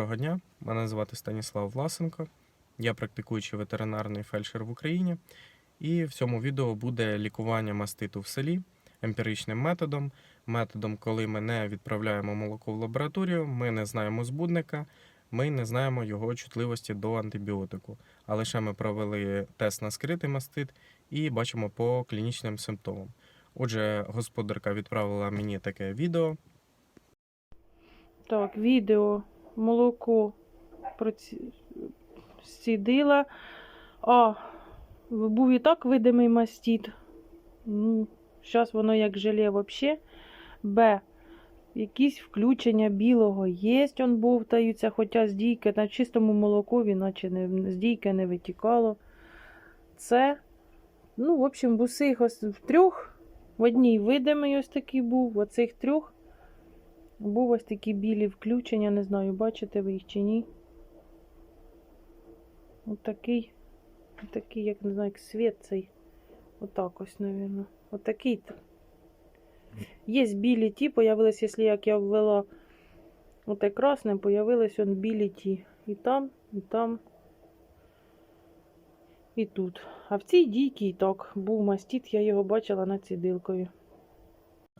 Доброго дня, мене звати Станіслав Власенко. Я практикуючий ветеринарний фельдшер в Україні. І в цьому відео буде лікування маститу в селі емпіричним методом. Методом, коли ми не відправляємо молоко в лабораторію, ми не знаємо збудника, ми не знаємо його чутливості до антибіотику. А лише ми провели тест на скритий мастит і бачимо по клінічним симптомам. Отже, господарка відправила мені таке відео. Так, відео, молоко зцідила. А, був і так видимий мастіт. Ну, зараз воно як желе взагалі. Б. Якісь включення білого є, он бовтаються, хоча з на чистому молокові, наче не, з не витікало. Це, ну, в общем, в усіх в трьох. В одній видимий ось такий був, в оцих трьох був ось такі білі включення, не знаю, бачите ви їх чи ні. Отакий, отакий, як не знаю, як світ цей. Отак ось, мабуть. Отакий. Є білі ті, появились, якщо як я ввела оте красне, появились он білі ті. І там, і там, і тут. А в цій дійці і так був мастіт, я його бачила над цідилкою.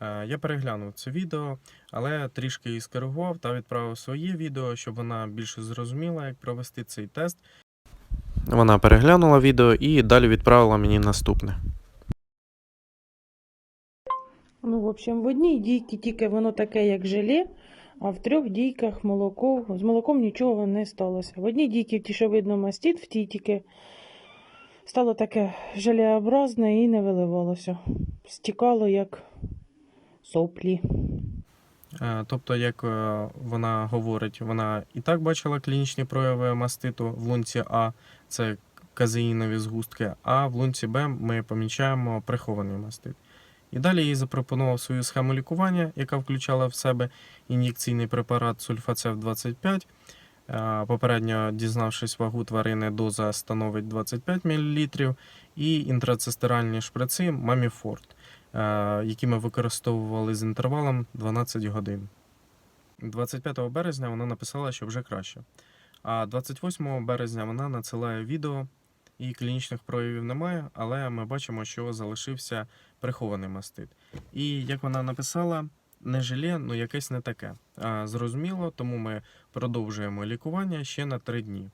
Е, Я переглянув це відео, але трішки її скоригував та відправив своє відео, щоб вона більше зрозуміла, як провести цей тест. Вона переглянула відео і далі відправила мені наступне. Ну, в общем, в одній дійці тільки воно таке, як желе, а в трьох дійках молоко, з молоком нічого не сталося. В одній дійці, ті, що видно мастит, в тій тільки стало таке желеобразне і не виливалося. Стікало як соплі. Е, Тобто, як е, вона говорить, вона і так бачила клінічні прояви маститу в лунці А, це казеїнові згустки, а в лунці Б ми помічаємо прихований мастит. І далі їй запропонував свою схему лікування, яка включала в себе ін'єкційний препарат сульфацев 25. Е, Попередньо дізнавшись вагу тварини, доза становить 25 мл, і інтрацистеральні шприци Маміфорт, е, які ми використовували з інтервалом 12 годин. 25 березня вона написала, що вже краще. А 28 березня вона надсилає відео, і клінічних проявів немає, але ми бачимо, що залишився прихований мастит. І як вона написала, не желе, ну якесь не таке. А, зрозуміло, тому ми продовжуємо лікування ще на 3 дні.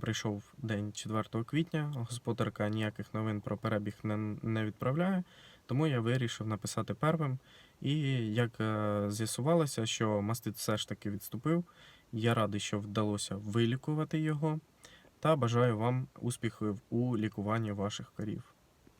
Прийшов день 4 квітня. Господарка ніяких новин про перебіг не, відправляє, тому я вирішив написати первим. І як е, з'ясувалося, що мастит все ж таки відступив. Я радий, що вдалося вилікувати його, та бажаю вам успіхів у лікуванні ваших корів.